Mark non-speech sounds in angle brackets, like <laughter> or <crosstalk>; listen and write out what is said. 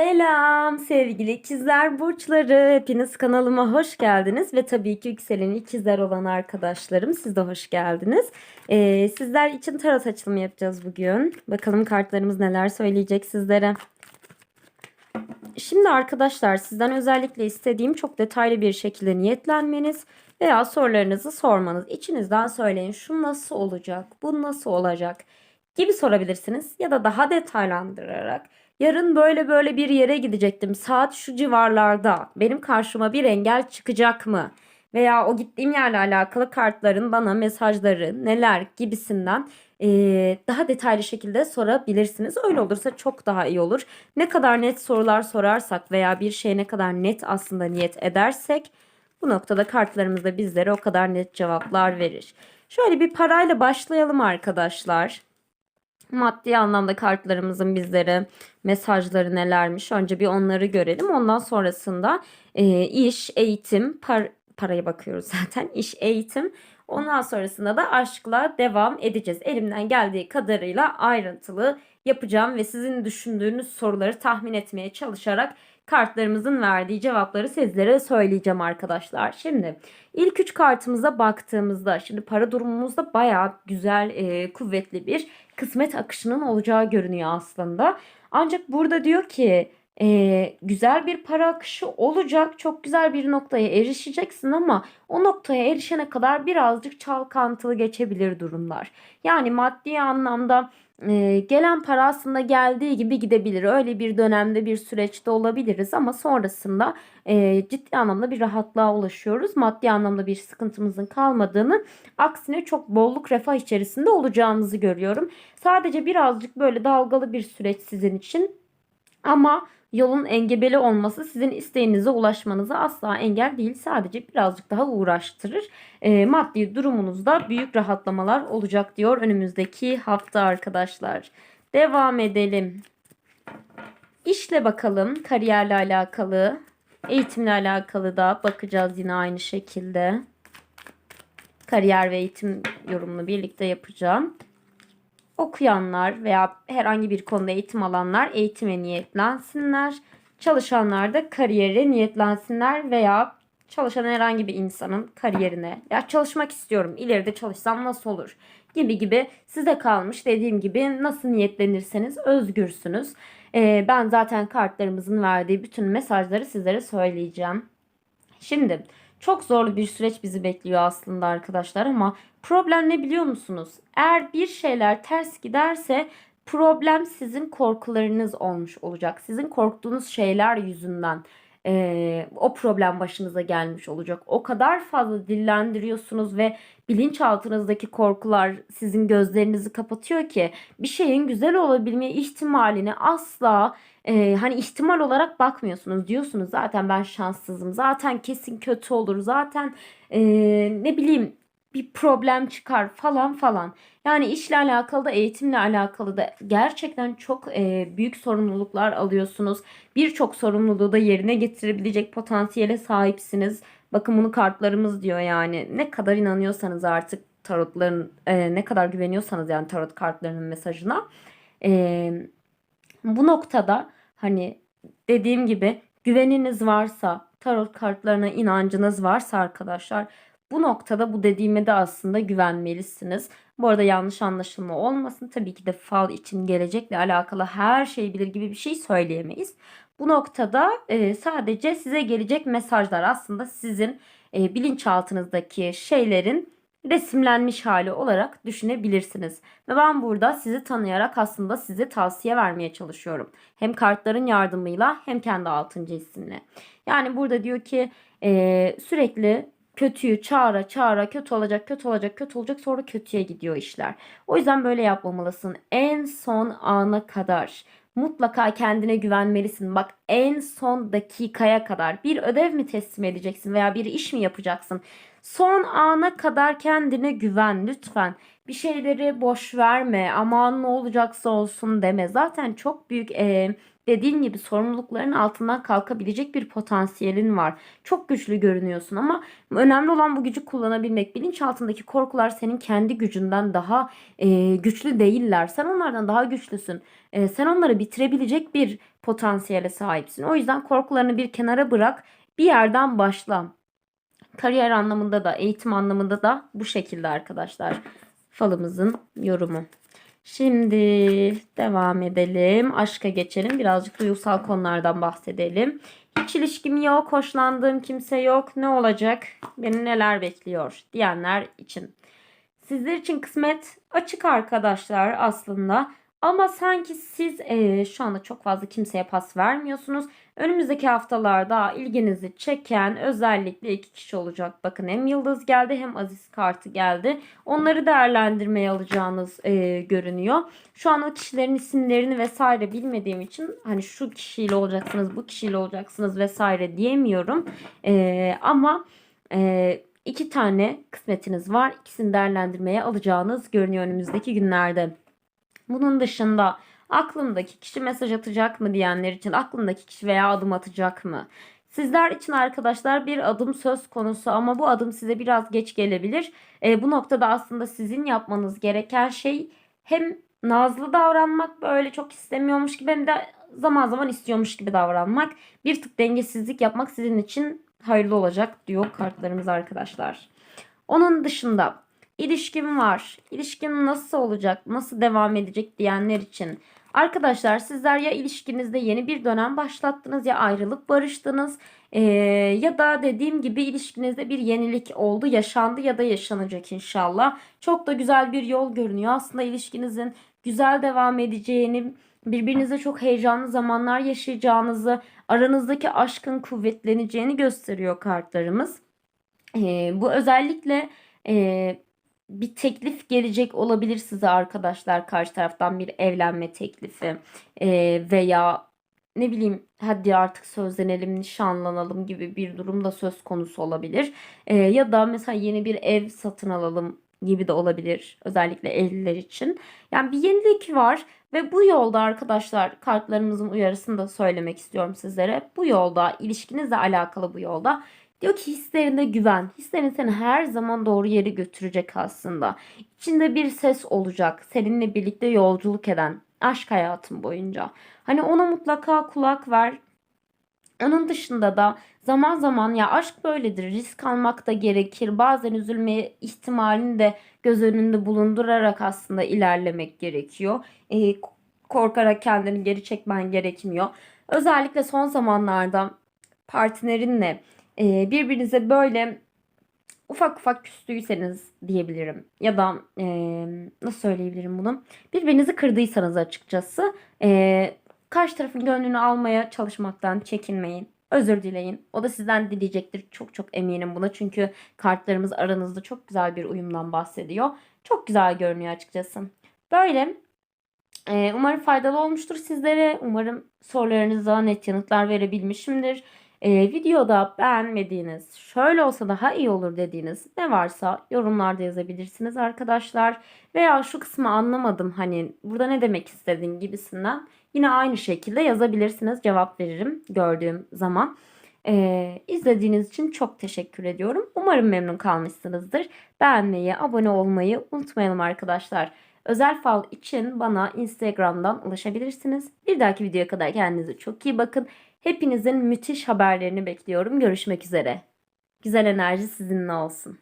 Selam sevgili ikizler burçları. Hepiniz kanalıma hoş geldiniz ve tabii ki yükselen ikizler olan arkadaşlarım siz de hoş geldiniz. Ee, sizler için tarot açılımı yapacağız bugün. Bakalım kartlarımız neler söyleyecek sizlere. Şimdi arkadaşlar sizden özellikle istediğim çok detaylı bir şekilde niyetlenmeniz veya sorularınızı sormanız. İçinizden söyleyin şu nasıl olacak, bu nasıl olacak gibi sorabilirsiniz. Ya da daha detaylandırarak yarın böyle böyle bir yere gidecektim saat şu civarlarda benim karşıma bir engel çıkacak mı? Veya o gittiğim yerle alakalı kartların bana mesajları neler gibisinden eee, daha detaylı şekilde sorabilirsiniz. Öyle olursa çok daha iyi olur. Ne kadar net sorular sorarsak veya bir şeye ne kadar net aslında niyet edersek bu noktada kartlarımız da bizlere o kadar net cevaplar verir. Şöyle bir parayla başlayalım arkadaşlar. Maddi anlamda kartlarımızın bizlere mesajları nelermiş? Önce bir onları görelim. Ondan sonrasında e, iş, eğitim, par paraya bakıyoruz <laughs> zaten. İş, eğitim. Ondan sonrasında da aşkla devam edeceğiz. Elimden geldiği kadarıyla ayrıntılı yapacağım ve sizin düşündüğünüz soruları tahmin etmeye çalışarak kartlarımızın verdiği cevapları sizlere söyleyeceğim arkadaşlar. Şimdi ilk üç kartımıza baktığımızda şimdi para durumumuzda bayağı güzel e, kuvvetli bir kısmet akışının olacağı görünüyor aslında. Ancak burada diyor ki e, güzel bir para akışı olacak. Çok güzel bir noktaya erişeceksin ama o noktaya erişene kadar birazcık çalkantılı geçebilir durumlar. Yani maddi anlamda e, gelen para aslında geldiği gibi gidebilir. Öyle bir dönemde bir süreçte olabiliriz ama sonrasında e, ciddi anlamda bir rahatlığa ulaşıyoruz. Maddi anlamda bir sıkıntımızın kalmadığını aksine çok bolluk refah içerisinde olacağımızı görüyorum. Sadece birazcık böyle dalgalı bir süreç sizin için ama yolun engebeli olması sizin isteğinize ulaşmanıza asla engel değil. Sadece birazcık daha uğraştırır. E, maddi durumunuzda büyük rahatlamalar olacak diyor önümüzdeki hafta arkadaşlar. Devam edelim. İşle bakalım kariyerle alakalı, eğitimle alakalı da bakacağız yine aynı şekilde. Kariyer ve eğitim yorumunu birlikte yapacağım okuyanlar veya herhangi bir konuda eğitim alanlar eğitime niyetlensinler. Çalışanlar da kariyere niyetlensinler veya çalışan herhangi bir insanın kariyerine ya çalışmak istiyorum ileride çalışsam nasıl olur gibi gibi size kalmış dediğim gibi nasıl niyetlenirseniz özgürsünüz. Ee, ben zaten kartlarımızın verdiği bütün mesajları sizlere söyleyeceğim. Şimdi çok zorlu bir süreç bizi bekliyor aslında arkadaşlar ama problem ne biliyor musunuz? Eğer bir şeyler ters giderse problem sizin korkularınız olmuş olacak. Sizin korktuğunuz şeyler yüzünden e, o problem başınıza gelmiş olacak. O kadar fazla dillendiriyorsunuz ve bilinçaltınızdaki korkular sizin gözlerinizi kapatıyor ki bir şeyin güzel olabilme ihtimalini asla e, hani ihtimal olarak bakmıyorsunuz. Diyorsunuz zaten ben şanssızım. Zaten kesin kötü olur. Zaten e, ne bileyim bir problem çıkar falan falan. Yani işle alakalı da eğitimle alakalı da gerçekten çok e, büyük sorumluluklar alıyorsunuz. Birçok sorumluluğu da yerine getirebilecek potansiyele sahipsiniz. Bakın bunu kartlarımız diyor yani. Ne kadar inanıyorsanız artık tarotların e, ne kadar güveniyorsanız yani tarot kartlarının mesajına. E, bu noktada hani dediğim gibi güveniniz varsa, tarot kartlarına inancınız varsa arkadaşlar bu noktada bu dediğime de aslında güvenmelisiniz. Bu arada yanlış anlaşılma olmasın. Tabii ki de fal için gelecekle alakalı her şeyi bilir gibi bir şey söyleyemeyiz. Bu noktada e, sadece size gelecek mesajlar aslında sizin e, bilinçaltınızdaki şeylerin resimlenmiş hali olarak düşünebilirsiniz. Ve ben burada sizi tanıyarak aslında size tavsiye vermeye çalışıyorum. Hem kartların yardımıyla hem kendi altıncı isimle. Yani burada diyor ki e, sürekli kötüyü çağıra çağıra kötü olacak kötü olacak kötü olacak sonra kötüye gidiyor işler. O yüzden böyle yapmamalısın. En son ana kadar mutlaka kendine güvenmelisin. Bak en son dakikaya kadar bir ödev mi teslim edeceksin veya bir iş mi yapacaksın? Son ana kadar kendine güven lütfen. Bir şeyleri boş verme. Aman ne olacaksa olsun deme. Zaten çok büyük e, dediğim gibi sorumlulukların altından kalkabilecek bir potansiyelin var. Çok güçlü görünüyorsun ama önemli olan bu gücü kullanabilmek. Bilinçaltındaki korkular senin kendi gücünden daha e, güçlü değiller. Sen onlardan daha güçlüsün. E, sen onları bitirebilecek bir potansiyele sahipsin. O yüzden korkularını bir kenara bırak. Bir yerden başla. Kariyer anlamında da, eğitim anlamında da bu şekilde arkadaşlar. Falımızın yorumu. Şimdi devam edelim. Aşka geçelim. Birazcık duygusal konulardan bahsedelim. Hiç ilişkim yok, hoşlandığım kimse yok. Ne olacak? Beni neler bekliyor diyenler için. Sizler için kısmet açık arkadaşlar aslında. Ama sanki siz eee, şu anda çok fazla kimseye pas vermiyorsunuz. Önümüzdeki haftalarda ilginizi çeken özellikle iki kişi olacak. Bakın hem Yıldız geldi hem Aziz kartı geldi. Onları değerlendirmeye alacağınız eee, görünüyor. Şu an o kişilerin isimlerini vesaire bilmediğim için hani şu kişiyle olacaksınız, bu kişiyle olacaksınız vesaire diyemiyorum. Eee, ama eee, iki tane kısmetiniz var. İkisini değerlendirmeye alacağınız görünüyor önümüzdeki günlerde. Bunun dışında aklımdaki kişi mesaj atacak mı diyenler için aklımdaki kişi veya adım atacak mı? Sizler için arkadaşlar bir adım söz konusu ama bu adım size biraz geç gelebilir. E, bu noktada aslında sizin yapmanız gereken şey hem nazlı davranmak böyle çok istemiyormuş gibi hem de zaman zaman istiyormuş gibi davranmak. Bir tık dengesizlik yapmak sizin için hayırlı olacak diyor kartlarımız arkadaşlar. Onun dışında ilişkim var. İlişkim nasıl olacak, nasıl devam edecek diyenler için. Arkadaşlar sizler ya ilişkinizde yeni bir dönem başlattınız ya ayrılıp barıştınız. Ee, ya da dediğim gibi ilişkinizde bir yenilik oldu, yaşandı ya da yaşanacak inşallah. Çok da güzel bir yol görünüyor. Aslında ilişkinizin güzel devam edeceğini, birbirinize çok heyecanlı zamanlar yaşayacağınızı, aranızdaki aşkın kuvvetleneceğini gösteriyor kartlarımız. Ee, bu özellikle e, bir teklif gelecek olabilir size arkadaşlar karşı taraftan bir evlenme teklifi Ee, veya ne bileyim hadi artık sözlenelim nişanlanalım gibi bir durum da söz konusu olabilir. Ee, ya da mesela yeni bir ev satın alalım gibi de olabilir özellikle evliler için. Yani bir yenilik var ve bu yolda arkadaşlar kartlarımızın uyarısını da söylemek istiyorum sizlere. Bu yolda ilişkinizle alakalı bu yolda Diyor ki hislerine güven. Hislerin seni her zaman doğru yere götürecek aslında. İçinde bir ses olacak. Seninle birlikte yolculuk eden aşk hayatın boyunca. Hani ona mutlaka kulak ver. Onun dışında da zaman zaman ya aşk böyledir. Risk almak da gerekir. Bazen üzülme ihtimalini de göz önünde bulundurarak aslında ilerlemek gerekiyor. Ee, korkarak kendini geri çekmen gerekmiyor. Özellikle son zamanlarda partnerinle e, birbirinize böyle ufak ufak küstüyseniz diyebilirim. Ya da e, nasıl söyleyebilirim bunu? Birbirinizi kırdıysanız açıkçası e, karşı tarafın gönlünü almaya çalışmaktan çekinmeyin. Özür dileyin. O da sizden dileyecektir. Çok çok eminim buna. Çünkü kartlarımız aranızda çok güzel bir uyumdan bahsediyor. Çok güzel görünüyor açıkçası. Böyle. e, umarım faydalı olmuştur sizlere. Umarım sorularınıza net yanıtlar verebilmişimdir. Ee, videoda beğenmediğiniz, şöyle olsa daha iyi olur dediğiniz ne varsa yorumlarda yazabilirsiniz arkadaşlar. Veya şu kısmı anlamadım hani burada ne demek istedin gibisinden yine aynı şekilde yazabilirsiniz. Cevap veririm gördüğüm zaman. Ee, izlediğiniz için çok teşekkür ediyorum. Umarım memnun kalmışsınızdır. Beğenmeyi, abone olmayı unutmayalım arkadaşlar. Özel fal için bana Instagram'dan ulaşabilirsiniz. Bir dahaki videoya kadar kendinize çok iyi bakın. Hepinizin müthiş haberlerini bekliyorum. Görüşmek üzere. Güzel enerji sizinle olsun.